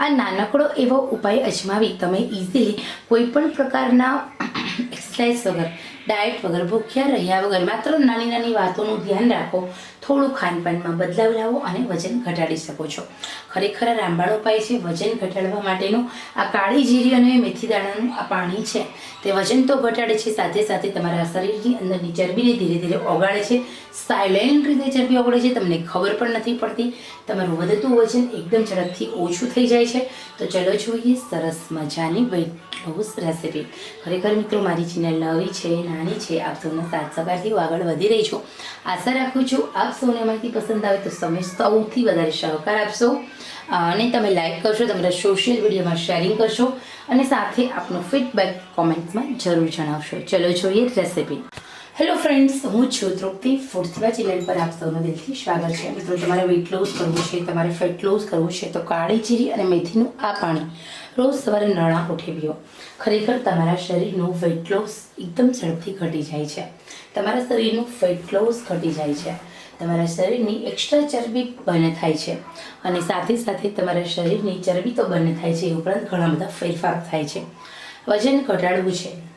આ નાનકડો એવો ઉપાય અજમાવી તમે ઇઝીલી કોઈ પણ પ્રકારના એક્સરસાઇઝ વગર ડાયટ વગર, ભૂખ્યા રહ્યા વગર માત્ર નાની નાની વાતોનું ધ્યાન રાખો, થોડું ખાનપાનમાં બદલાવ લાવો અને વજન ઘટાડી શકો છો. ખરેખર રામબાણ ઉપાય છે વજન ઘટાડવા માટેનું. આ કાળી જીરી અને મેથી દાણાનું આ પાણી છે. તે વજન તો ઘટાડે છે, સાથે સાથે તમારા શરીરની અંદરની ચરબીને ધીરે ધીરે ઓગાળે છે. સાયલેન્ટ રીતે ચરબી ઓગળે છે, તમને ખબર પણ નથી પડતી. તમારું વધતું વજન એકદમ ઝડપથી ઓછું થઈ જાય છે. તો ચલો જોઈએ, સરસ મજાની વેટ લોસ રેસીપી ખરેખર મિત્રો, મારી ચેનલ નવી છે, નાની છે, આપ સૌના સાથ સવારથી આગળ વધી રહી છું. આશા રાખું છું આપ સૌને માહિતી પસંદ આવે તો તમે સૌથી વધારે સહકાર આપશો. અને તમે લાઈક કરશો, તમારા સોશિયલ મીડિયામાં શેરિંગ કરશો અને સાથે આપનો ફીડબેક કોમેન્ટ્સમાં જરૂર જણાવશો. ચલો જોઈએ રેસીપી હેલો ફ્રેન્ડ્સ હું છું તૃપ્તિ. ફૂડસવા ચેનલ પર આપ સૌનું દિલથી સ્વાગત છે. મિત્રો, તમારે વેઇટ લોસ કરવું છે, તમારે ફેટ લોસ કરવું છે, તો કાળી જીરી અને મેથીનું આ પાણી રોજ સવારે નળા પીઓ. ખરેખર તમારા શરીરનું વેટ લોસ એકદમ ઝડપથી ઘટી જાય છે. તમારા શરીરનું ફેટ લોસ ઘટી જાય છે. તમારા શરીરની એક્સ્ટ્રા ચરબી બર્ન થાય છે. અને સાથે સાથે તમારા શરીરની ચરબી તો બર્ન થાય છે, એ ઉપરાંત ઘણા બધા ફેરફાર થાય છે. વજન ઘટાડવું છે.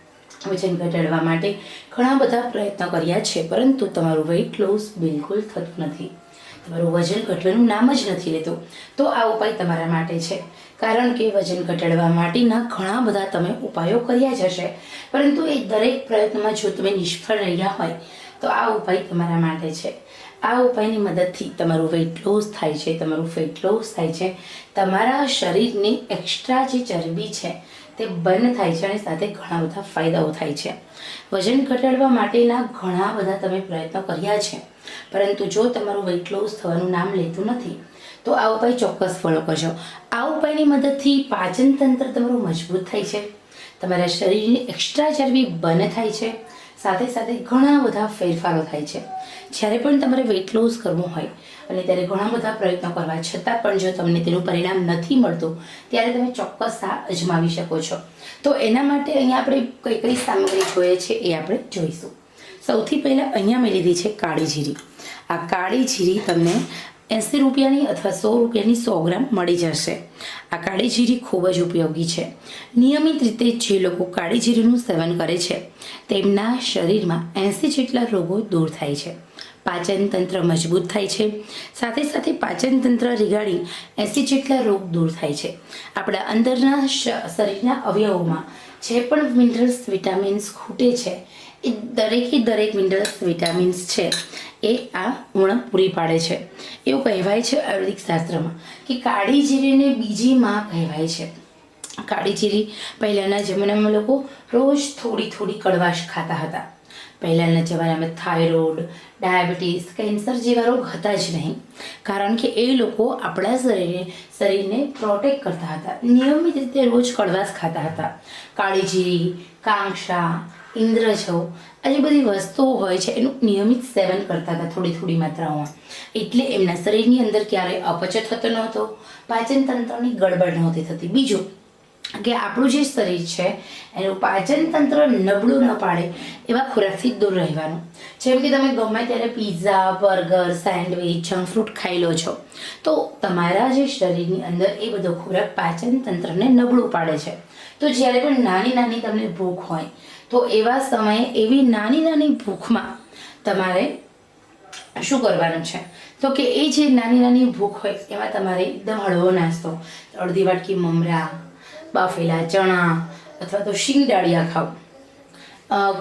વજન ઘટાડવા માટે ઘણા બધા પ્રયત્નો કર્યા છે, પરંતુ તમારું વેઇટ લોસ બિલકુલ થતું નથી. તમારું વજન ઘટવાનું નામ જ નથી લેતું. તો આ ઉપાય તમારા માટે છે. કારણ કે વજન ઘટાડવા માટેના ઘણા બધા તમે ઉપાયો કર્યા જ હશે, પરંતુ એ દરેક પ્રયત્નમાં જો તમે નિષ્ફળ રહ્યા હોય, તો આ ઉપાય તમારા માટે છે. આ ઉપાયની મદદથી તમારું વેઇટ લોસ થાય છે, તમારું ફેટ લોસ થાય છે. તમારા શરીરની એક્સ્ટ્રા જે ચરબી છે તે બંધ થાય છે અને સાથે ઘણા બધા ફાયદાઓ થાય છે. વજન ઘટાડવા માટેના ઘણા બધા તમે પ્રયત્નો કર્યા છે. પરંતુ જો તમારું વેઇટ લોસ થવાનું નામ લેતું નથી, તો આ ઉપાય ચોક્કસ ફોલો કરજો. આ ઉપાયની મદદથી પાચન તંત્ર તમારું મજબૂત થાય છે. તમારા શરીરની એક્સ્ટ્રા ચરબી બંધ થાય છે. સાથે સાથે ઘણા બધા ફેરફારો થાય છે. જ્યારે પણ તમારે વેઇટ લોસ કરવું હોય અને ત્યારે ઘણા બધા પ્રયત્નો કરવા છતાં પણ જો તમને તેનું પરિણામ નથી મળતું, ત્યારે તમે ચોક્કસ આ અજમાવી શકો છો. તો એના માટે અહીંયા આપણે કઈ કઈ સામગ્રી જોઈએ છે એ આપણે જોઈશું. સૌથી પહેલાં અહીંયા મેં લીધી છે કાળી જીરી. આ કાળી જીરી તમને એંસી રૂપિયાની અથવા સો રૂપિયાની સો ગ્રામ મળી જશે. આ કાળી જીરી ખૂબ જ ઉપયોગી છે. નિયમિત રીતે જે લોકો કાળી જીરીનું સેવન કરે છે, તેમના શરીરમાં એંસી જેટલા રોગો દૂર થાય છે. પાચન તંત્ર મજબૂત થાય છે. સાથે સાથે પાચન તંત્ર એસી જેટલા રોગ દૂર થાય છે. આપણા અંદરના શરીરના અવયવોમાં જે પણ મિનરલ્સ વિટામિન્સ ખૂટે છે, એ દરેકે દરેક મિનરલ્સ વિટામિન્સ છે, એ આ ઉણપ પૂરી પાડે છે. એવું કહેવાય છે આયુર્વેદિક શાસ્ત્રમાં કે કાળી જીરીને બીજી માં કહેવાય છે. કાળી જીરી પહેલાંના જમાનામાં લોકો રોજ થોડી થોડી કડવાશ ખાતા હતા. પહેલાંના જમાનામાં થાઇરોઇડ, ડાયાબિટીસ કેન્સર જેવા રોગ હતા જ નહીં. કારણ કે એ લોકો આપણા શરીરને શરીરને પ્રોટેક્ટ કરતા હતા. નિયમિત રીતે રોજ કડવાશ ખાતા હતા. કાળીજીરી કાંક્ષા ઇન્દ્રજવ આ જે બધી વસ્તુઓ હોય છે, એનું નિયમિત સેવન કરતા હતા થોડી થોડી માત્રાઓમાં. એટલે એમના શરીરની અંદર ક્યારેય અપચો થતો નહોતો પાચન તંત્રની ગડબડ નહોતી થતી. બીજું કે આપણું જે શરીર છે, એનું પાચન તંત્ર નબળું ન પાડે એવા ખોરાકથી દૂર રહેવાનું. જેમ કે તમે ગમે ત્યારે pizza burger sandwich junk fruit ખાઈ લો છો, તો તમારા જે શરીરની અંદર એ બધો ખોરાક પાચન તંત્રને નબળું પાડે છે. તો જ્યારે પણ નાની નાની તમને ભૂખ હોય, તો એવા સમયે એવી નાની નાની ભૂખમાં તમારે શું કરવાનું છે? તો કે એ જે નાની નાની ભૂખ હોય, એમાં તમારે એકદમ હળવો નાસ્તો, અડધી વાટકી મમરા બાફેલા, ચણા અથવા તો શિંગડાળિયા ખાઓ.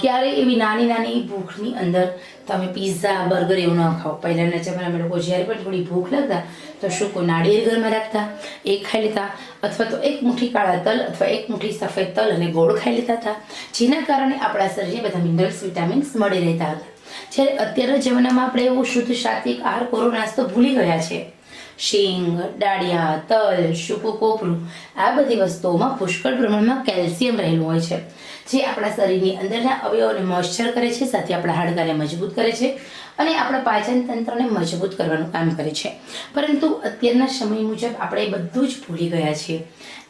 ક્યારે એવી નાની નાની ભૂખની અંદર તમે પીઝા બર્ગર એવું ન ખાઓ. પહેલાંના જમાનામાં લોકો જ્યારે પણ થોડી ભૂખ લાગતા, તો કોઈ નાળિયેર ઘરમાં રાખતા, એ ખાઈ લેતા, અથવા તો એક મુઠ્ઠી કાળા તલ અથવા એક મુઠ્ઠી સફેદ તલ અને ગોળ ખાઈ લેતા હતા, જેના કારણે આપણા શરીરને બધા મિનરલ્સ વિટામિન્સ મળી રહેતા હતા. જ્યારે અત્યારના જમાનામાં આપણે એવું શુદ્ધ સાત્વિક આહાર કોરો નાસ્તો ભૂલી ગયા છે શીંગ, ડાળિયા, તલ સૂકું કોપરું આ બધી વસ્તુઓમાં પુષ્કળ પ્રમાણમાં કેલ્શિયમ રહેલું હોય છે. જે આપણા શરીરની અંદરના અવયવોને મોઇશ્ચર કરે છે, સાથે આપણા હાડકાને મજબૂત કરે છે અને આપણા પાચન તંત્રને મજબૂત કરવાનું કામ કરે છે. પરંતુ અત્યારના સમય મુજબ આપણે બધું જ ભૂલી ગયા છીએ.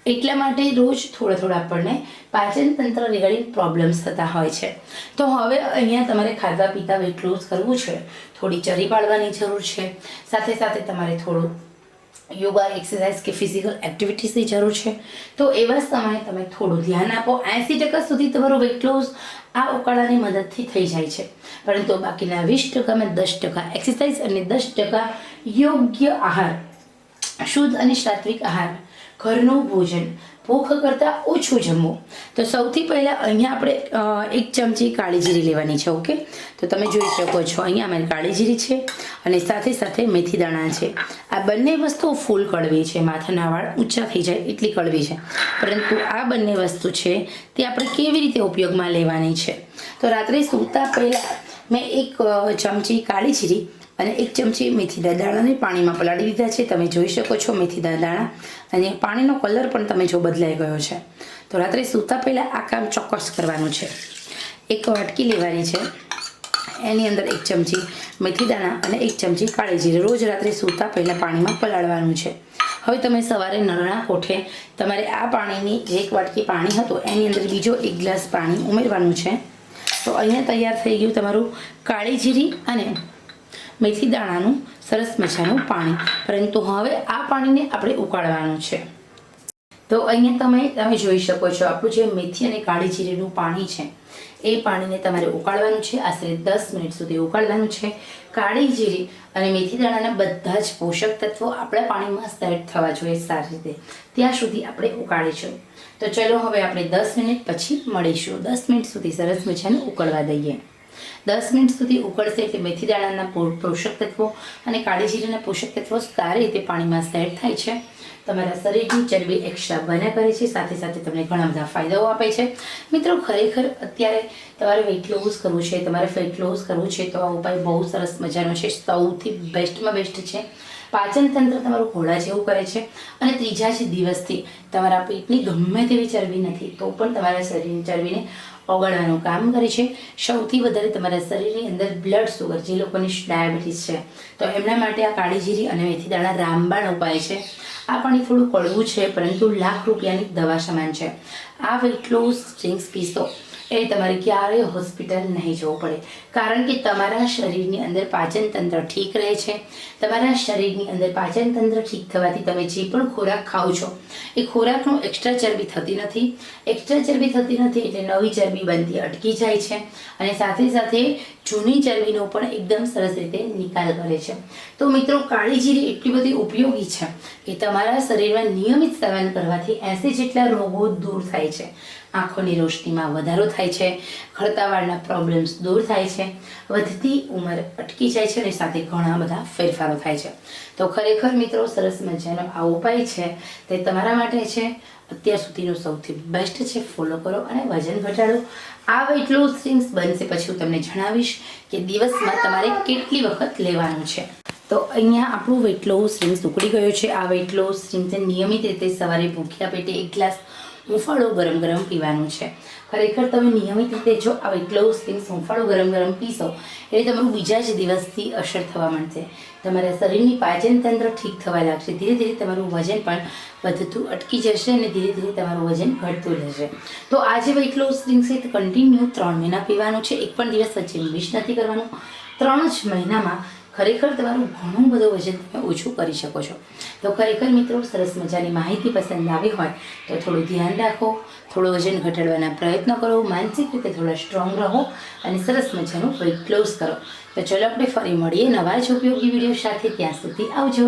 એટલા માટે રોજ થોડા થોડા આપણને પાચન તંત્ર રિગાર્ડિંગ પ્રોબ્લેમ્સ થતા હોય છે. તો હવે અહીંયા તમારે ખાધા પીતા વેટ લોસ કરવું છે. થોડી ચરી પાડવાની જરૂર છે. સાથે સાથે તમારે થોડું યોગા એક્સરસાઇઝ કે ફિઝિકલ એક્ટિવિટીઝની જરૂર છે. તો એવા સમયે તમે થોડું ધ્યાન આપો. એંસી ટકા સુધી તમારું વેટ લોસ આ ઉકાળાની મદદથી થઈ જાય છે. પરંતુ બાકીના વીસ ટકામાં દસ ટકા એક્સરસાઇઝ અને દસ ટકા યોગ્ય આહાર, શુદ્ધ અને સાત્વિક આહાર ઘરનું ભોજન ભૂખ કરતાં ઓછું જમવું. તો સૌથી પહેલાં અહીંયા આપણે એક ચમચી કાળી જીરી લેવાની છે, ઓકે? તો તમે જોઈ શકો છો, અહીંયા મેં કાળી જીરી છે અને સાથે સાથે મેથી દાણા છે. આ બંને વસ્તુઓ ફૂલ કડવી છે, માથાના વાળ ઊંચા થઈ જાય એટલી કડવી છે. પરંતુ આ બંને વસ્તુ છે, તે આપણે કેવી રીતે ઉપયોગમાં લેવાની છે? તો રાત્રે સૂતા પહેલાં મેં એક ચમચી કાળી જીરી અને એક ચમચી મેથીના દાણાને પાણીમાં પલાળી દીધા છે. તમે જોઈ શકો છો મેથીના દાણા. અને પાણીનો કલર પણ તમે જો બદલાઈ ગયો છે. તો રાત્રે સૂતા પહેલાં આ કામ ચોક્કસ કરવાનું છે. એક વાટકી લેવાની છે. એની અંદર એક ચમચી મેથી દાણા અને એક ચમચી કાળી જીરી રોજ રાત્રે સૂતા પહેલાં પાણીમાં પલાળવાનું છે. હવે તમે સવારે નરણા કોઠે તમારે આ પાણીની જે એક વાટકી પાણી હતું એની અંદર બીજો એક ગ્લાસ પાણી ઉમેરવાનું છે. તો અહીંયા તૈયાર થઈ ગયું તમારું કાળી જીરી અને મેથી દાણાનું સરસ મજાનું પાણી. પરંતુ હવે આ પાણીને આપણે ઉકાળવાનું છે. તો અહીંયા તમે તમે જોઈ શકો છો, આપણું જે મેથી અને કાળી જીરીનું પાણી છે, એ પાણીને તમારે ઉકાળવાનું છે. આશરે દસ મિનિટ સુધી ઉકાળવાનું છે. કાળી જીરી અને મેથી દાણાના બધા જ પોષક તત્વો આપણા પાણીમાં સેટ થવા જોઈએ સારી રીતે. ત્યાં સુધી આપણે ઉકાળીશું. તો ચલો હવે આપણે દસ મિનિટ પછી મળીશું. દસ મિનિટ સુધી સરસ મજાનું ઉકળવા દઈએ. દસ મિનિટ સુધી ઉકળશે એટલે મેથી દાણાના પોષક તત્વો અને કાળી જીરાના પોષક તત્વો સારી રીતે પાણીમાં સેટ થાય છે. તમારા શરીરની ચરબી એક્સ્ટ્રા બન્યા કરે છે. સાથે સાથે તમને ઘણા બધા ફાયદાઓ આપે છે. મિત્રો, ખરેખર અત્યારે તમારે વેઇટ લોસ કરવું છે, તમારે ફેટ લોસ કરવું છે, તો આ ઉપાય બહુ સરસ મજાનો છે. સૌથી બેસ્ટમાં બેસ્ટ છે. પાચન તંત્ર તમારું ઘોડા જેવું કરે છે અને ત્રીજા છે દિવસથી તમારા પેટની ગમે તેવી ચરબી નથી, તો પણ તમારા શરીરની ચરબીને ઓગાળવાનું કામ કરે છે. સૌથી વધારે તમારા શરીરની અંદર બ્લડ સુગર જે લોકોની ડાયાબિટીસ છે, તો એમના માટે આ કાળી જીરી અને મેથી દાણા રામબાણ ઉપાય છે. આ પાણી થોડું કડવું છે, પરંતુ લાખ રૂપિયાની દવા સમાન છે. આ વેઇટ લોસ ડ્રિંક્સ પીશો એ તમારે ક્યારેય હોસ્પિટલ નહીં જવું પડે. કારણ કે તમારા શરીરની અંદર પાચન તંત્ર ઠીક રહે છે. તમારા શરીરની અંદર પાચન તંત્ર ઠીક થવાથી તમે જે પણ ખોરાક ખાઓ છો, એ ખોરાકનું એક્સ્ટ્રા ચરબી થતી નથી. એક્સ્ટ્રા ચરબી થતી નથી એટલે નવી ચરબી બનતી અટકી જાય છે અને સાથે સાથે જૂની ચરબીનો પણ એકદમ સરસ રીતે નિકાલ કરે છે. તો મિત્રો કાળી જીરી એટલી બધી ઉપયોગી છે કે તમારા શરીરમાં નિયમિત સેવન કરવાથી એસી જેટલા રોગો દૂર થાય છે. આંખોની રોશનીમાં વધારો થાય છે ખડતાવાળના પ્રોબ્લેમ્સ દૂર થાય છે, વધતી ઉંમર અટકી જાય છે અને સાથે ઘણા બધા ફેરફારો થાય છે. તો ખરેખર મિત્રો, સરસ મજાનો આ ઉપાય છે તે તમારા માટે છે. અત્યાર સુધીનો સૌથી બેસ્ટ છે ફોલો કરો અને વજન ઘટાડો. આ વેટ લોસ ડ્રિંક્સ બનશે પછી હું તમને જણાવીશ કે દિવસમાં તમારે કેટલી વખત લેવાનું છે. તો અહીંયા આપણું વેટ લોસ ડ્રિંક્સ ઉકળી ગયો છે. આ વેટ લોસ ડ્રિંક્સને નિયમિત રીતે સવારે ભૂખ્યા પેટે એક ગ્લાસ હુંફાળો ગરમ ગરમ પીવાનું છે. ખરેખર તમે નિયમિત રીતે જો આ વેટ લોસ ડ્રિંક્સ હુંફાળો ગરમ ગરમ પીશો, એટલે તમારું બીજા જ દિવસથી અસર થવા માંડશે. તમારા શરીરની પાચન તંત્ર ઠીક થવા લાગશે. ધીરે ધીરે તમારું વજન પણ વધતું અટકી જશે અને ધીરે ધીરે તમારું વજન ઘટતું રહેશે. તો આ જે વેઇટ લોસ ડ્રિંક્સ છે કન્ટિન્યુ ત્રણ મહિના પીવાનું છે. એક પણ દિવસ વચ્ચે મિસ નથી કરવાનું. ત્રણ જ મહિનામાં ખરેખર તમારું ઘણું બધું વજન તમે ઓછું કરી શકો છો. તો ખરેખર મિત્રો, સરસ મજાની માહિતી પસંદ આવી હોય, તો થોડું ધ્યાન રાખો, થોડું વજન ઘટાડવાના પ્રયત્ન કરો, માનસિક રીતે થોડા સ્ટ્રોંગ રહો અને સરસ મજાનું ક્લોઝ કરો. તો ચલો આપણે ફરી મળીએ નવા જ ઉપયોગી વીડિયો સાથે, ત્યાં સુધી આવજો.